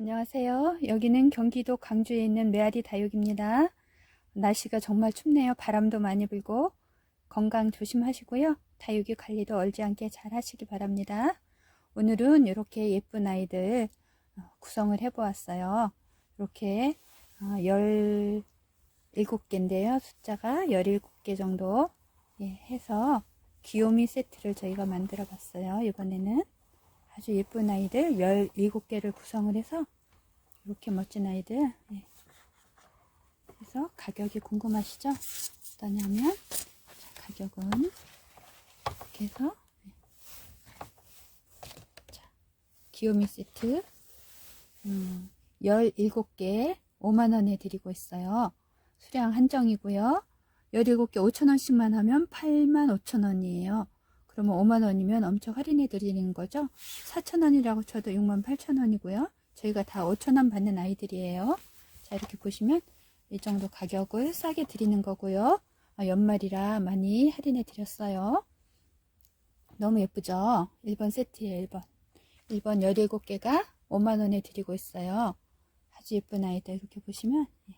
안녕하세요. 여기는 경기도 광주에 있는 메아리 다육입니다. 날씨가 정말 춥네요. 바람도 많이 불고 건강 조심하시고요. 다육이 관리도 얼지 않게 잘 하시기 바랍니다. 오늘은 이렇게 예쁜 아이들 어, 구성을 해보았어요. 이렇게 17개인데요. 숫자가 17개 정도 예, 해서 귀요미 세트를 저희가 만들어 봤어요. 이번에는 아주 예쁜 아이들 17개를 구성을 해서 이렇게 멋진 아이들 예. 그래서 가격이 궁금하시죠? 어떠냐면 자, 가격은 이렇게 해서 예. 자, 귀요미 세트 음, 17개 5만원에 드리고 있어요. 수량 한정이고요. 17개 5천원씩만 하면 8만 5천원이에요. 그러면 5만원이면 엄청 할인해 드리는 거죠. 4천원이라고 쳐도 6만 8천원이고요. 저희가 다 5천원 받는 아이들이에요. 자, 이렇게 보시면 이 정도 가격을 싸게 드리는 거고요. 아, 연말이라 많이 할인해 드렸어요. 너무 예쁘죠? 1번 세트예요, 1번. 1번 17개가 5만원에 드리고 있어요. 아주 예쁜 아이들 이렇게 보시면 예,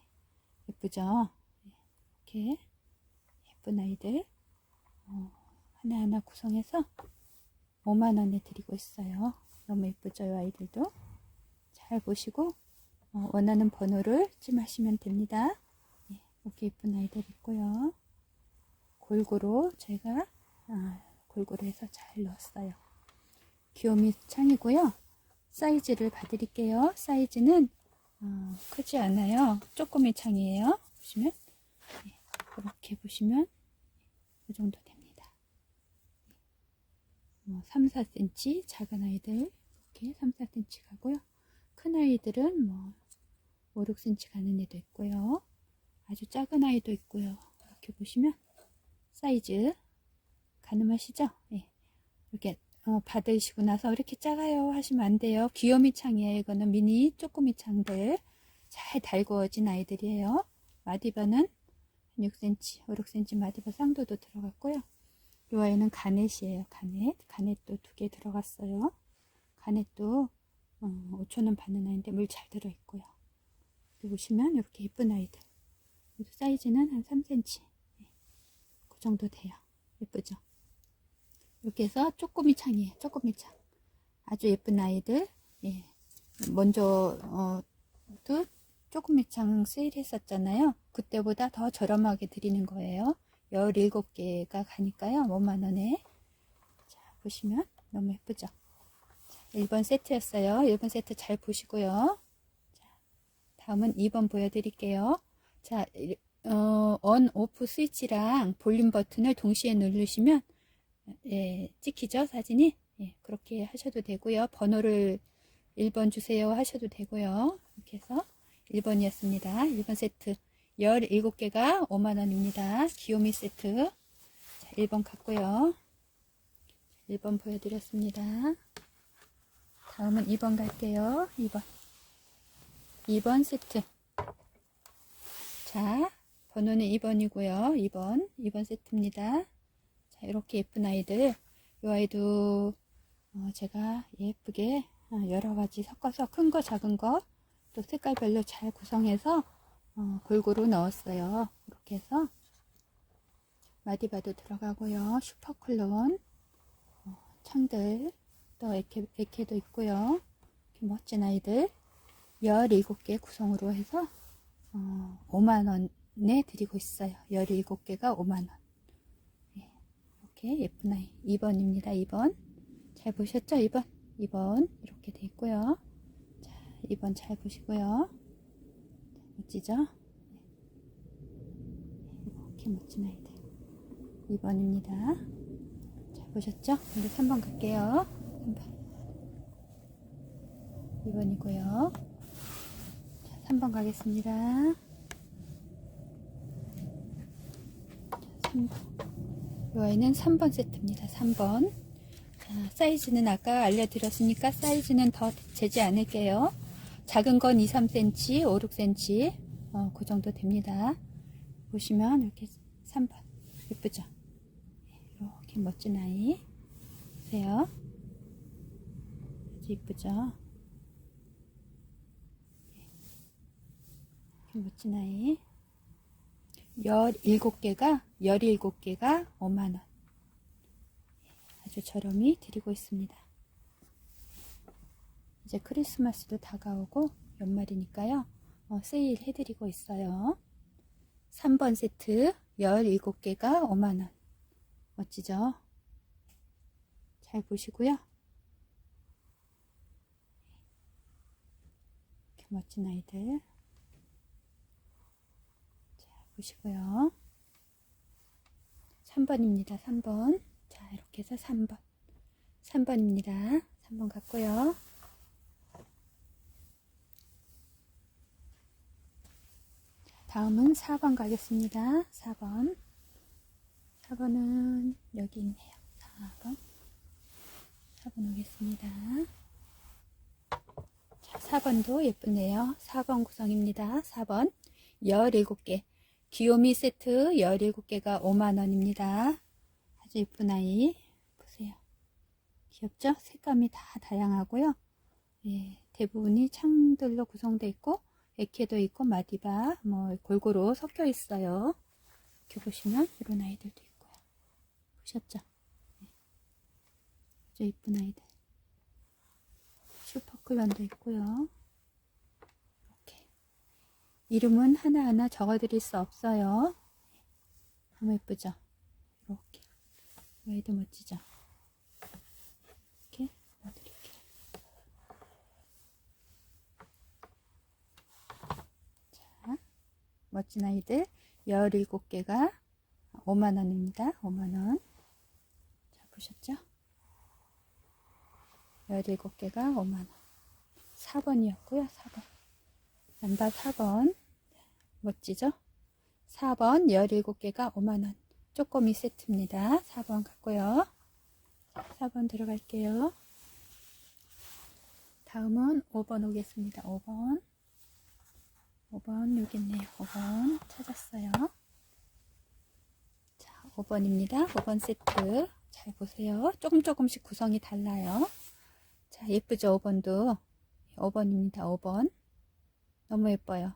예쁘죠? 예, 이렇게 예쁜 아이들 어, 하나하나 구성해서 5만원에 드리고 있어요. 너무 예쁘죠? 이 아이들도. 잘 보시고 어, 원하는 번호를 찜하시면 됩니다. 예, 이렇게 예쁜 아이들 있고요. 골고루 제가 아, 골고루 해서 잘 넣었어요. 귀요미 창이고요. 사이즈를 봐드릴게요. 사이즈는 어, 크지 않아요. 쪼꼬미 창이에요. 보시면 예, 이렇게 보시면 이 정도 됩니다. 뭐 3, 4cm 작은 아이들 이렇게 3, 4cm 가고요. 큰 아이들은 뭐 5, 6cm 가는 애도 있고요. 아주 작은 아이도 있고요. 이렇게 보시면 사이즈 가늠하시죠? 예. 이렇게 어, 받으시고 나서 이렇게 작아요 하시면 안 돼요. 귀요미 창이에요. 이거는 미니 쪼꼬미 창들 잘 달구어진 아이들이에요. 마디바는 6cm, 5, 6cm 마디바 쌍도도 들어갔고요. 이 아이는 가넷이에요. 가넷. 가넷도 두 개 들어갔어요. 가넷도 어, 5천원 받는 아이인데 물 잘 들어있고요. 보시면 이렇게 예쁜 아이들. 사이즈는 한 3cm. 네. 그 정도 돼요. 예쁘죠? 이렇게 해서 쪼꼬미 창이에요. 쪼꼬미 창. 아주 예쁜 아이들. 예. 먼저, 어, 도 쪼꼬미 창 세일 했었잖아요. 그때보다 더 저렴하게 드리는 거예요. 17개가 가니까요. 5만원에. 자, 보시면 너무 예쁘죠? 1번 세트였어요. 1번 세트 잘 보시고요. 자, 다음은 2번 보여드릴게요. 자, 어, on, off 스위치랑 볼륨 버튼을 동시에 누르시면 예, 찍히죠 사진이 예, 그렇게 하셔도 되고요 번호를 1번 주세요 하셔도 되고요 이렇게 해서 1번이었습니다 1번 세트 17개가 5만원입니다. 귀요미 세트. 자, 1번 갔고요. 1번 보여드렸습니다. 다음은 2번 갈게요. 2번. 2번 세트. 자 번호는 2번이고요. 2번. 2번 세트입니다. 자, 이렇게 예쁜 아이들. 이 아이도 어, 제가 예쁘게 어, 여러 가지 섞어서 큰 거 작은 거 또 색깔별로 잘 구성해서 어, 골고루 넣었어요. 이렇게 해서 마디바도 들어가고요. 슈퍼클론 어, 창들 또 에케, 에케도 있고요. 멋진 아이들 17개 구성으로 해서 어, 5만원에 드리고 있어요. 17개가 5만원. 이렇게 예쁜 아이. 2번입니다 2번. 잘 보셨죠? 2번. 2번 이렇게 돼 있고요. 자 2번 잘 보시고요 멋지죠 네. 이렇게 멋진 아이들 2번입니다 잘 보셨죠 이제 3번 갈게요 3번 2번이고요 자, 3번 가겠습니다 자, 3번 이 아이는 3번 세트입니다. 3번. 자, 사이즈는 아까 알려드렸으니까 사이즈는 더 재지 않을게요. 작은 건 2, 3cm, 5, 6cm, 어, 그 정도 됩니다. 보시면 이렇게 3번. 예쁘죠? 이렇게 멋진 아이. 보세요. 아주 예쁘죠? 이렇게 멋진 아이. 17개가, 17개가 5만원. 아주 저렴히 드리고 있습니다. 이제 크리스마스도 다가오고 연말이니까요. 어, 세일 해드리고 있어요. 3번 세트 17개가 5만원. 멋지죠? 잘 보시고요. 이렇게 멋진 아이들. 자, 보시고요. 3번입니다. 3번. 자, 이렇게 해서 3번. 3번입니다. 3번 갔고요. 다음은 4번 가겠습니다. 4번. 4번은 여기 있네요. 4번. 4번 오겠습니다. 자, 4번도 예쁘네요. 4번 구성입니다. 4번. 17개. 귀요미 세트 17개가 5만원입니다. 아주 예쁜 아이. 보세요. 귀엽죠? 색감이 다 다양하고요. 예, 대부분이 창들로 구성되어 있고, 에케도 있고, 마디바, 뭐, 골고루 섞여 있어요. 이렇게 보시면 이런 아이들도 있고요. 보셨죠? 네. 아주 예쁜 아이들. 슈퍼클런도 있고요. 이렇게. 이름은 하나하나 적어드릴 수 없어요. 너무 예쁘죠? 이렇게. 이 아이도 멋지죠? 이렇게 넣어드릴게요. 자, 멋진 아이들 17개가 5만원입니다. 5만원. 자, 보셨죠? 17개가 5만원. 4번이었고요. 4번. 남바 4번. 멋지죠? 4번 17개가 5만원. 쪼꼬미 세트입니다. 4번 갔고요. 4번 들어갈게요. 다음은 5번 오겠습니다. 5번. 5번 여기 있네요. 5번 찾았어요. 자, 5번입니다. 5번 세트. 잘 보세요. 조금 조금씩 구성이 달라요. 자, 예쁘죠? 5번도. 5번입니다. 5번. 너무 예뻐요.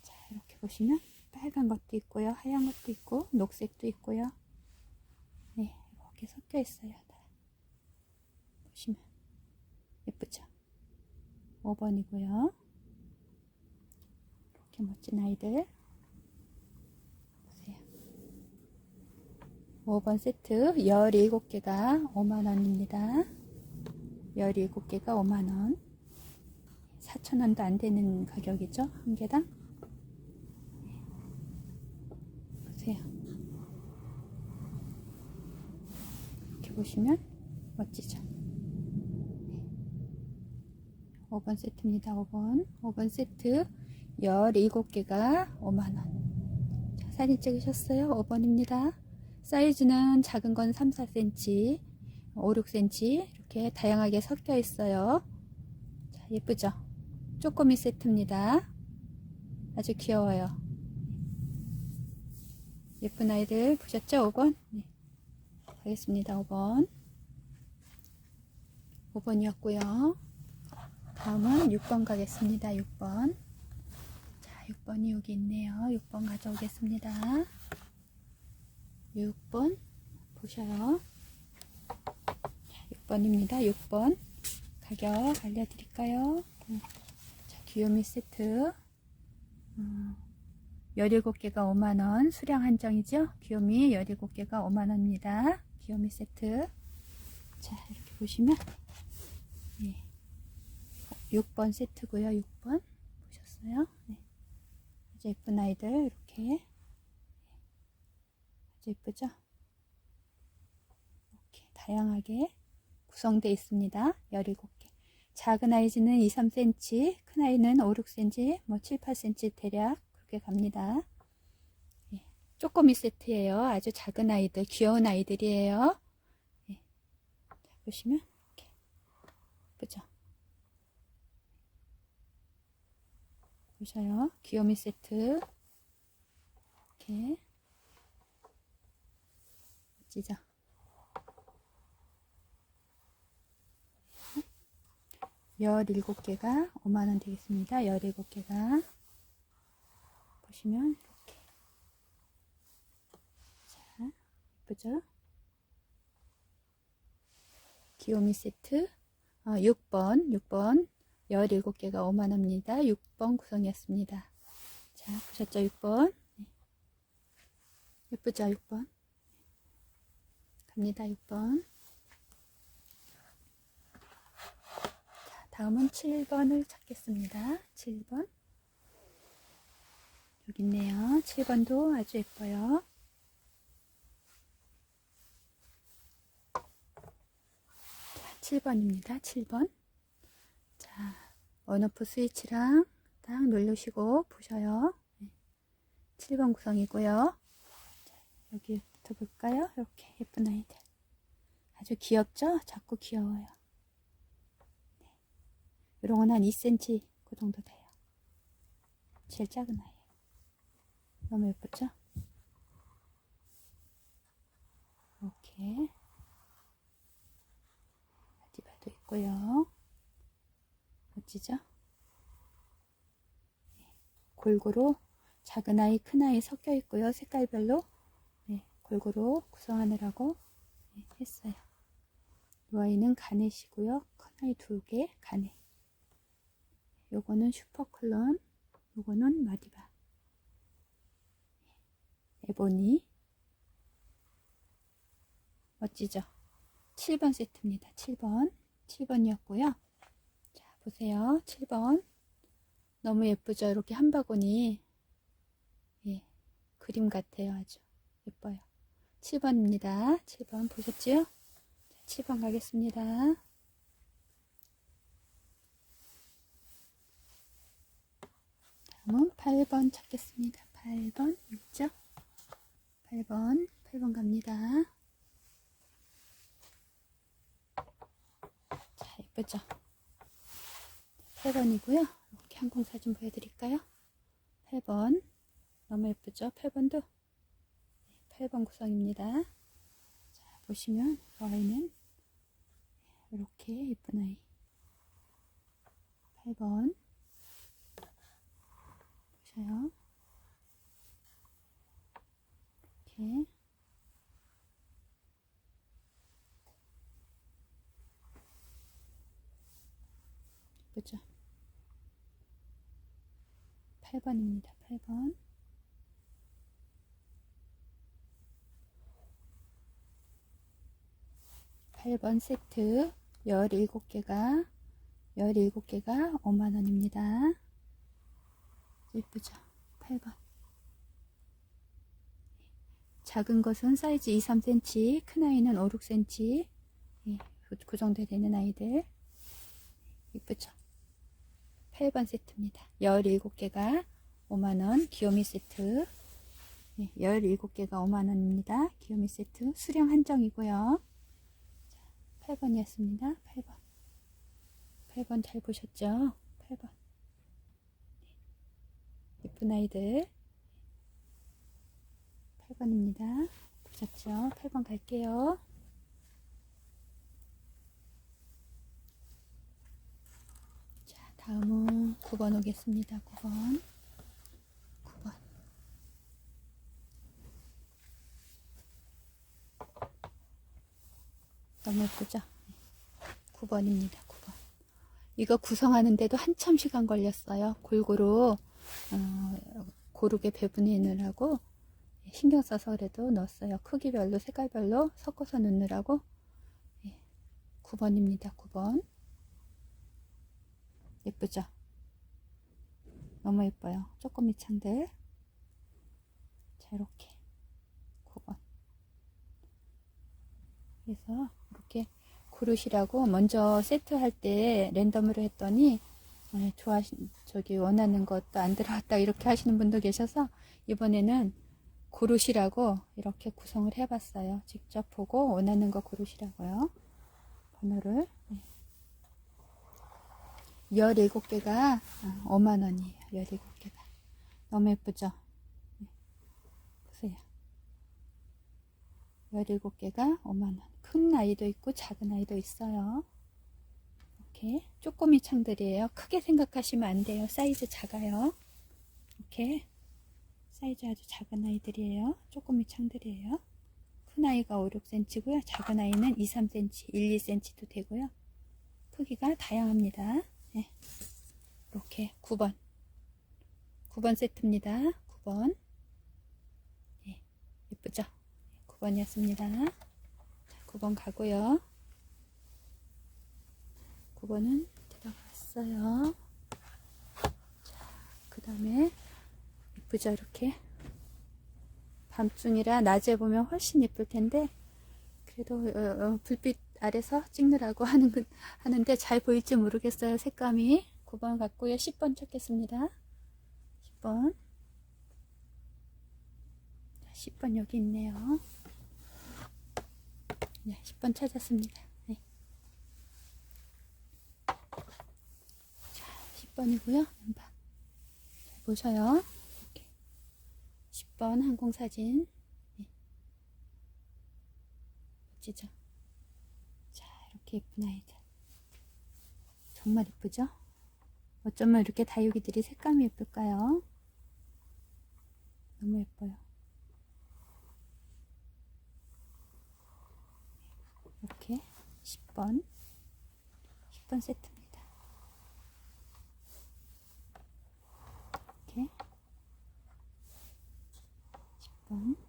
자, 이렇게 보시면 빨간 것도 있고요. 하얀 것도 있고, 녹색도 있고요. 네, 이렇게 섞여 있어요. 다. 보시면 예쁘죠? 5번이고요. 이렇게 멋진 아이들. 보세요. 5번 세트 17개가 5만원입니다. 17개가 5만원. 4천원도 안 되는 가격이죠. 한 개당. 보세요. 이렇게 보시면 멋지죠. 5번 세트입니다. 5번. 5번 세트 17개가 5만원. 자, 사진 찍으셨어요? 5번입니다. 사이즈는 작은 건 3, 4cm, 5, 6cm 이렇게 다양하게 섞여 있어요. 자, 예쁘죠? 쪼꼬미 세트입니다. 아주 귀여워요. 예쁜 아이들 보셨죠? 5번? 네. 가겠습니다. 5번. 5번이었고요. 다음은 6번 가겠습니다. 6번. 자, 6번이 여기 있네요. 6번 가져오겠습니다. 6번 보셔요. 자, 6번입니다. 6번. 가격 알려드릴까요? 음, 자, 귀요미 세트. 음, 17개가 5만원. 수량 한정이죠? 귀요미 17개가 5만원입니다. 귀요미 세트. 자, 이렇게 보시면, 예. 6번 세트고요. 6번. 보셨어요? 네. 아주 예쁜 아이들, 이렇게. 아주 예쁘죠? 이렇게 다양하게 구성되어 있습니다. 17개. 작은 아이즈는 2, 3cm, 큰 아이는 5, 6cm, 뭐 7, 8cm 대략 그렇게 갑니다. 예, 쪼꼬미 세트예요. 아주 작은 아이들, 귀여운 아이들이에요. 예. 자, 보시면 이렇게 예쁘죠? 보셔요. 귀요미 세트 이렇게 멋지죠? 17개가 5만원 되겠습니다. 17개가 보시면 이렇게 자 예쁘죠? 귀요미 세트 어, 6번 6번 17개가 5만원입니다. 6번 구성이었습니다. 자 보셨죠? 6번? 네. 예쁘죠? 6번? 갑니다. 6번. 자 다음은 7번을 찾겠습니다. 7번. 여기 있네요. 7번도 아주 예뻐요. 자 7번입니다. 7번. 자 원오프 스위치랑 딱 누르시고 보셔요. 네. 7번 구성이고요. 자, 여기부터 볼까요? 이렇게 예쁜 아이들. 아주 귀엽죠? 자꾸 귀여워요. 네. 이런 건 한 2cm 그 정도 돼요. 제일 작은 아이 너무 예쁘죠? 이렇게. 바디바도 있고요 멋지죠? 네, 골고루 작은 아이, 큰 아이 섞여 있고요. 색깔별로 네, 골고루 구성하느라고 네, 했어요. 이 아이는 가넷이고요. 큰 아이 두 개, 가넷. 요거는 슈퍼클론, 요거는 마디바. 네, 에보니. 멋지죠? 7번 세트입니다. 7번. 7번이었고요. 자, 보세요. 7번. 너무 예쁘죠? 이렇게 한 바구니. 예, 그림 같아요. 아주 예뻐요. 7번입니다. 7번 보셨지요? 자, 7번 가겠습니다. 다음은 8번 찾겠습니다. 8번 있죠? 8번, 8번 갑니다. 자, 예쁘죠? 8번이고요. 이렇게 항공 사진 보여드릴까요? 8번 너무 예쁘죠? 8번도 8번 구성입니다. 자 보시면 이 아이는 이렇게 예쁜 아이 8번 보셔요. 이렇게 예쁘죠? 8번입니다. 8번. 팔번 세트 17개가 17개가 5만원입니다. 예쁘죠? 8번. 작은 것은 사이즈 2, 3cm, 큰 아이는 5, 6cm. 예, 그, 그 정도 되는 아이들. 예쁘죠? 8번 세트입니다. 17개가 5만원 귀요미 세트 네, 17개가 5만원입니다. 귀요미 세트 수령 한정이고요. 자, 8번이었습니다. 8번 8번 잘 보셨죠? 8번 예쁜 아이들 8번입니다. 보셨죠? 8번 갈게요. 자, 다음은 9번 오겠습니다. 9번. 9번. 너무 예쁘죠? 9번입니다. 9번. 이거 구성하는데도 한참 시간 걸렸어요. 골고루 어, 고르게 배분해느라고 신경 써서 그래도 넣었어요. 크기별로 색깔별로 섞어서 넣느라고 9번입니다. 9번. 예쁘죠? 너무 예뻐요. 쪼꼬미 창들. 자, 이렇게. 9번. 그래서 이렇게 고르시라고 먼저 세트할 때 랜덤으로 했더니 네, 좋아하신 저기 원하는 것도 안 들어왔다 이렇게 하시는 분도 계셔서 이번에는 고르시라고 이렇게 구성을 해봤어요. 직접 보고 원하는 거 고르시라고요. 번호를 네. 17개가 5만원이에요. 17개가. 너무 예쁘죠? 네. 보세요. 17개가 5만원. 큰 아이도 있고 작은 아이도 있어요. 이렇게 쪼꼬미 창들이에요. 크게 생각하시면 안 돼요. 사이즈 작아요. 이렇게 사이즈 아주 작은 아이들이에요. 쪼꼬미 창들이에요. 큰 아이가 5, 6cm고요. 작은 아이는 2, 3cm, 1, 2cm도 되고요. 크기가 다양합니다. 네. 이렇게 9번. 9번 세트입니다. 9번. 예, 예쁘죠? 9번이었습니다. 자, 9번 가고요. 9번은 들어갔어요. 자, 그 다음에 예쁘죠? 이렇게. 밤중이라 낮에 보면 훨씬 예쁠 텐데, 그래도 어, 어, 불빛 아래서 찍느라고 하는, 건- 하는데 잘 보일지 모르겠어요. 색감이. 9번 같고요. 10번 찾겠습니다. 10번. 10번 여기 있네요. 네, 10번 찾았습니다. 네. 자, 10번이고요. 왼발. 잘 보셔요. 이렇게. 10번 항공사진. 네. 멋지죠? 예쁜 아이들. 정말 예쁘죠? 어쩌면 이렇게 다육이들이 색감이 예쁠까요? 너무 예뻐요. 이렇게 10번 10번 세트입니다. 이렇게 10번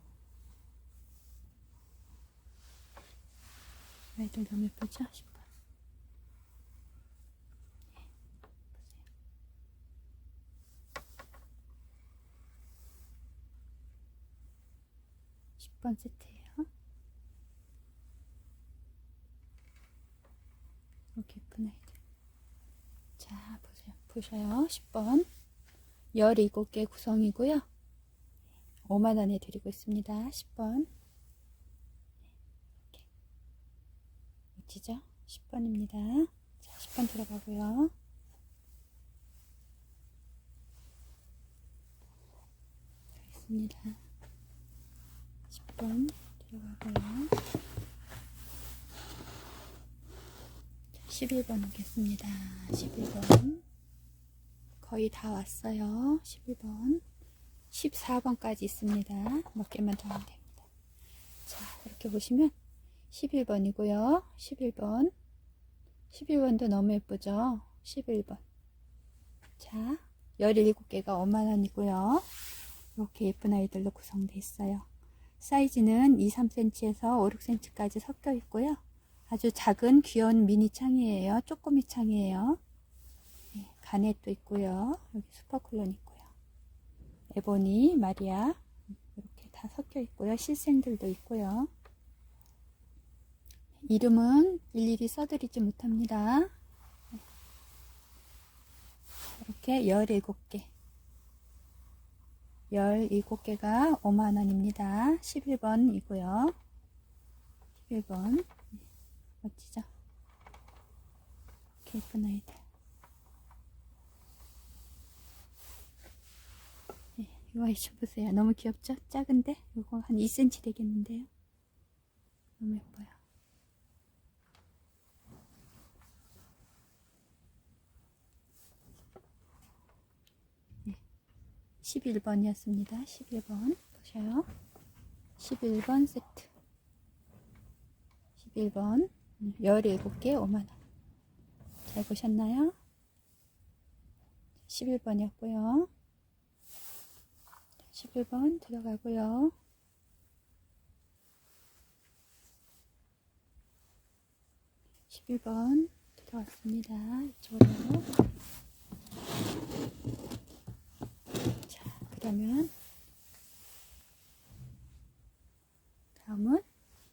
아이들 너무 예쁘죠? 10번 예, 보세요. 10번 세트예요. 이렇게 예쁜 아이들. 자, 보세요. 보셔요. 10번. 17개 구성이고요. 5만원에 드리고 있습니다. 10번. 이렇게. 멋지죠? 10번입니다. 자, 10번 들어가고요. 있습니다. 10번 들어가고요. 11번 오겠습니다. 11번. 거의 다 왔어요. 11번. 14번까지 있습니다. 몇 개만 더 하면 됩니다. 자, 이렇게 보시면 11번이고요. 11번. 11번도 너무 예쁘죠? 11번. 자, 17개가 5만원이고요. 이렇게 예쁜 아이들로 구성되어 있어요. 사이즈는 2, 3cm에서 5, 6cm까지 섞여 있고요. 아주 작은 귀여운 미니 창이에요. 쪼꼬미 창이에요. 네, 가넷도 있고요. 여기 슈퍼클론 있고요. 에보니, 마리아 이렇게 다 섞여 있고요. 실생들도 있고요. 이름은 일일이 써드리지 못합니다. 네. 이렇게 17개 17개가 5만원입니다. 11번이고요. 11번. 멋지죠? 이렇게 예쁜 아이들. 네, 이 아이 좀 보세요. 너무 귀엽죠? 작은데? 이거 한 2cm 되겠는데요? 너무 예뻐요. 11번이었습니다. 11번. 보셔요. 11번 세트. 11번. 17개 5만원. 잘 보셨나요? 11번이었고요. 11번 들어가고요. 십일 번 들어왔습니다. 이쪽으로. 자, 그러면 다음은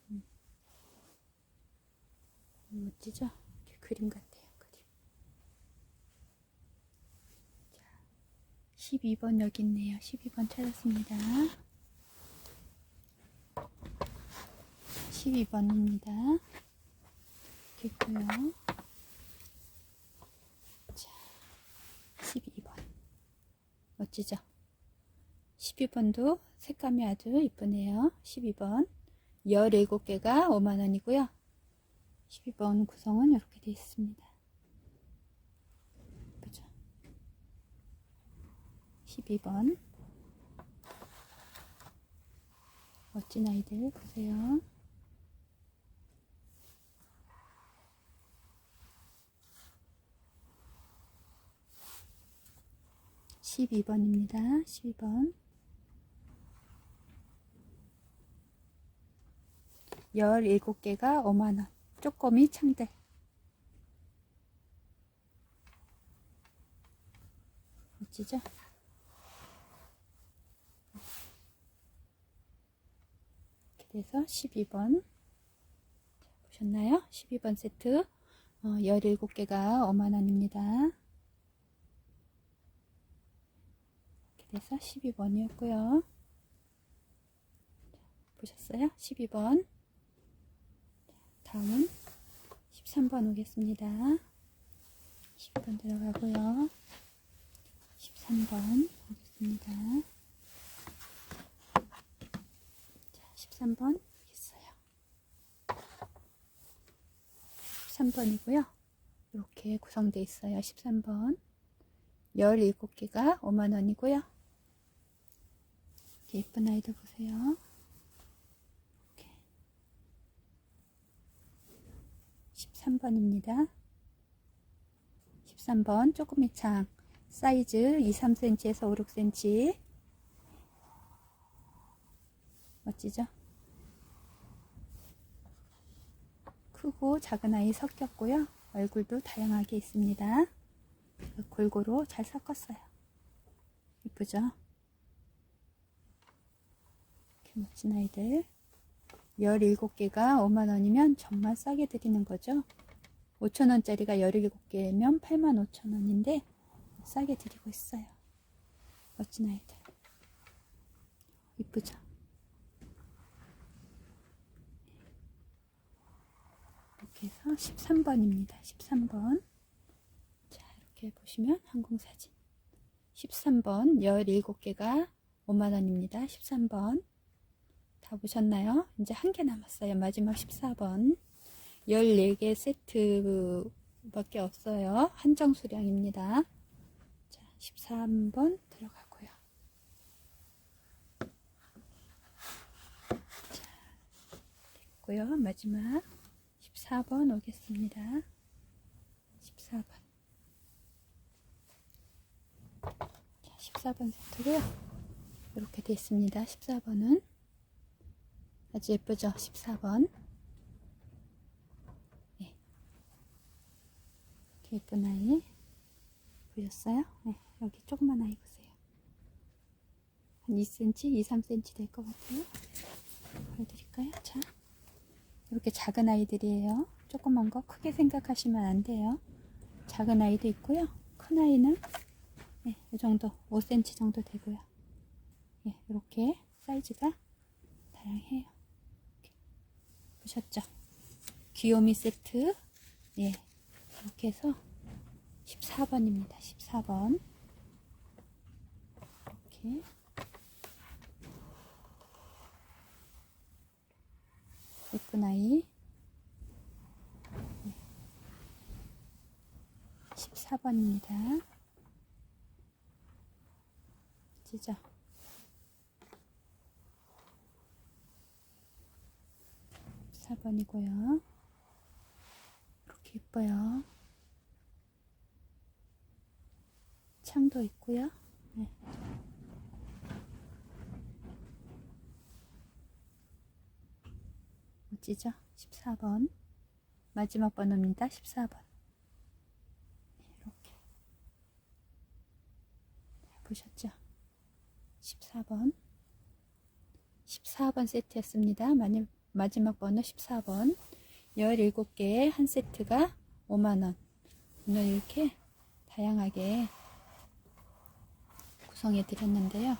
음, 멋지죠? 이렇게 그림 같아요. 그림. 자, 12번 여기 있네요. 12번 찾았습니다. 12번입니다. 이렇게 있고요. 자, 12번. 멋지죠? 12번도 색감이 아주 이쁘네요. 12번 17개가 5만원이고요. 12번 구성은 이렇게 되어 있습니다. 그죠? 12번 멋진 아이들 보세요. 12번입니다. 12번. 17개가 5만원 쪼꼬미 창대 멋지죠? 그래서 12번 보셨나요? 12번 세트 어, 17개가 5만원입니다 그래서 12번이었고요 보셨어요? 12번 다음은 13번 오겠습니다. 10번 들어가고요. 13번 오겠습니다. 자, 13번 있어요. 13번이고요. 이렇게 구성되어 있어요. 13번. 17개가 5만원이고요. 이렇게 예쁜 아이들 보세요. 이렇게 13번입니다. 13번 쪼그미 창 사이즈 2, 3cm에서 5, 6cm 멋지죠? 크고 작은 아이 섞였고요. 얼굴도 다양하게 있습니다. 골고루 잘 섞었어요. 이쁘죠? 이렇게 멋진 아이들 17개가 5만원이면 정말 싸게 드리는 거죠. 5천원짜리가 17개면 8만 5천원인데 싸게 드리고 있어요. 멋진 아이들. 이쁘죠? 이렇게 해서 13번입니다. 13번. 자, 이렇게 보시면 항공사진. 13번 17개가 5만원입니다. 13번. 다 보셨나요? 이제 한 개 남았어요. 마지막 14번. 14개 세트 밖에 없어요. 한정 수량입니다. 자, 13번 들어가고요. 자, 됐고요. 마지막 14번 오겠습니다. 14번. 자, 14번 세트고요. 이렇게 되어 있습니다. 14번은 아주 예쁘죠? 14번. 네. 이렇게 예쁜 아이. 보셨어요? 네, 여기 조그만 아이 보세요. 한 2cm, 2, 3cm 될 것 같아요. 보여드릴까요? 자, 이렇게 작은 아이들이에요. 조그만 거 크게 생각하시면 안 돼요. 작은 아이도 있고요. 큰 아이는 네, 이 정도, 5cm 정도 되고요. 예, 이렇게 사이즈가 다양해요. 보셨죠? 귀요미 세트 예 이렇게 해서 14번입니다 14번 이렇게 예쁜 아이 예. 14번입니다. 지죠? 1번이고요. 이렇게 예뻐요. 창도 있고요. 네. 멋지죠? 14번. 마지막 번호입니다. 14번. 이렇게. 보셨죠? 14번. 14번 세트였습니다. 많이 마지막 번호 14번. 17개 한 세트가 5만원. 오늘 이렇게 다양하게 구성해 드렸는데요.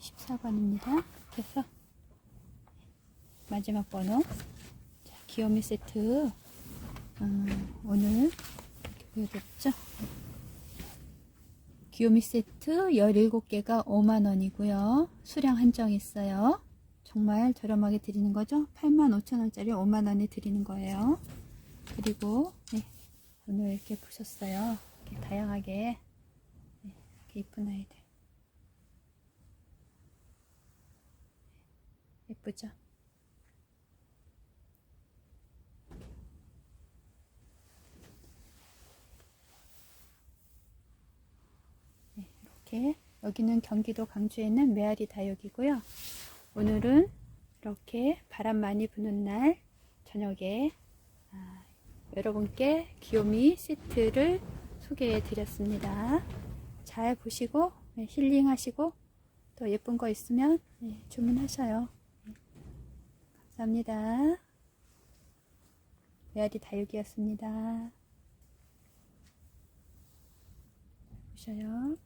14번입니다. 그래서 마지막 번호 자, 귀요미 세트 어, 오늘 이렇게 보여드렸죠. 귀요미 세트 17개가 5만원이고요. 수량 한정 있어요. 정말 저렴하게 드리는 거죠. 85,000원짜리 5만원에 드리는 거예요. 그리고 네, 오늘 이렇게 보셨어요. 이렇게 다양하게 네, 이렇게 이쁜 아이들. 예쁘죠? 네, 이렇게 여기는 경기도 광주에 있는 메아리 다육이고요. 오늘은 이렇게 바람 많이 부는 날 저녁에 아, 여러분께 귀요미 세트를 소개해 드렸습니다. 잘 보시고 네, 힐링하시고 또 예쁜 거 있으면 네, 주문하셔요. 네. 감사합니다. 메아리 다육이었습니다. 보셔요.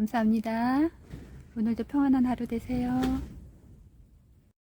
감사합니다. 오늘도 평안한 하루 되세요.